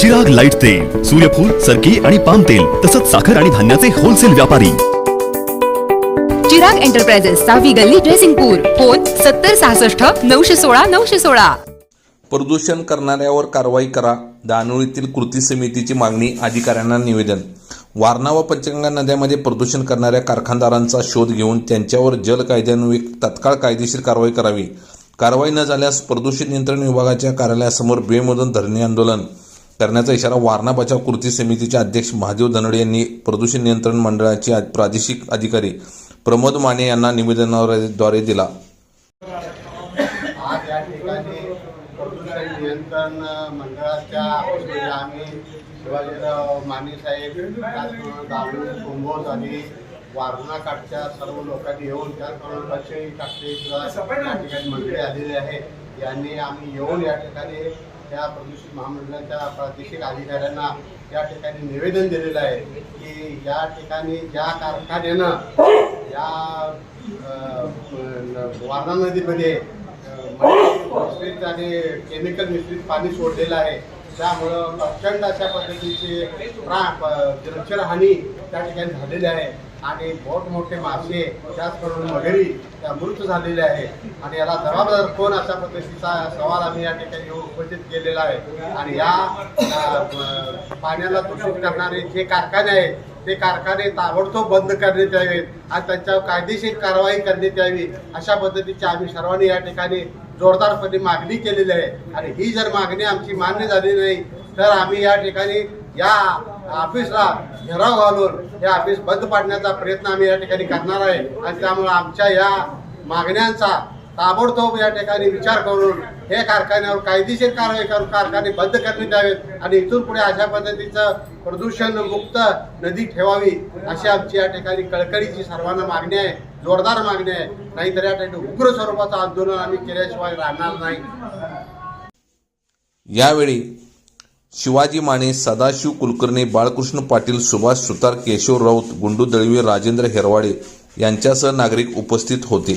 Chirag light तेल सूर्यफूल सरकी आणि पाम तेल तसंच साखर आणि धान्याचे होलसेल व्यापारी. चिराग एंटरप्राइजेस सहावी गल्ली ड्रेसिंगपूर फोन सत्तर सहासष्ट नऊशे सोळा नऊशे सोळा. प्रदूषण करणाऱ्यावर कारवाई करा दानोळीतील कृती समितीची मागणी अधिकाऱ्यांना निवेदन. वारणा व पंचगंगा नद्यामध्ये प्रदूषण करणाऱ्या कारखानदारांचा शोध घेऊन त्यांच्यावर जल कायद्यान्वये तत्काळ कायदेशीर कारवाई करावी. कारवाई न झाल्यास प्रदूषित नियंत्रण विभागाच्या कार्यालयासमोर बेमुदत धरणे आंदोलन. करण्याचा इशारा वारणा बचाव कृती समितीचे अध्यक्ष महादेव धनडे यांनी प्रदूषण नियंत्रण मंडळाचे प्रादेशिक अधिकारी प्रमोद माने यांना निवेदनाद्वारे दिला. आज या ठिकाणी प्रदूषण नियंत्रण मंडळाच्या आम्ही शिवाजीराव माने साहेब आणि वारणाकाठच्या सर्व लोकांनी येऊन त्याचबरोबर बच्चे काकडे सुद्धा या ठिकाणी मंडळी आलेले आहे यांनी आम्ही येऊन या ठिकाणी त्या प्रदूषण महामंडळाच्या प्रादेशिक अधिकाऱ्यांना या ठिकाणी निवेदन दिलेलं आहे की या ठिकाणी ज्या कारखान्यानं या वारणा नदीमध्ये आणि केमिकल मिश्रित पाणी सोडलेलं आहे त्यामुळं प्रचंड अशा पद्धतीचे जलचरहानी त्या ठिकाणी झालेली आहे. आणि मोठमोठे मासे त्याचबरोबर मगरी त्या मृत झालेले आहे. आणि याला जबाबदार कोण अशा पद्धतीचा सवाल आम्ही या ठिकाणी उपस्थित केलेला आहे. आणि या पाण्याला दूषित करणारे जे कारखाने आहेत ते कारखाने ताबडतोब बंद करण्यात यावेत आणि त्यांच्यावर कायदेशीर कारवाई करण्यात यावी अशा पद्धतीची आम्ही सर्वांनी या ठिकाणी जोरदारपणे मागणी केलेली आहे. आणि ही जर मागणी आमची मान्य झाली नाही तर आम्ही या ठिकाणी या ऑफिसला घेराव घालून हे ऑफिस बंद पाडण्याचा प्रयत्न आम्ही या ठिकाणी करणार आहे. आणि त्यामुळे आमच्या या मागण्यांचा ताबडतोब या ठिकाणी विचार करून हे कारखान्यावर कायदेशीर कारवाई करून कारखाने बंद करण्यात द्यावेत आणि इथून पुढे अशा पद्धतीचं प्रदूषण मुक्त नदी ठेवावी अशी आमची या ठिकाणी कळकळीची सर्वांना मागणी आहे जोरदार मागणी आहे. नाहीतर या ठिकाणी उग्र स्वरूपाचं आंदोलन आम्ही केल्याशिवाय राहणार नाही. यावेळी शिवाजी माने सदाशिव कुलकर्णी बाळकृष्ण पाटील सुभाष सुतार केशव राऊत गुंडू दळवी राजेंद्र हेरवाडे यांच्यासह नागरिक उपस्थित होते.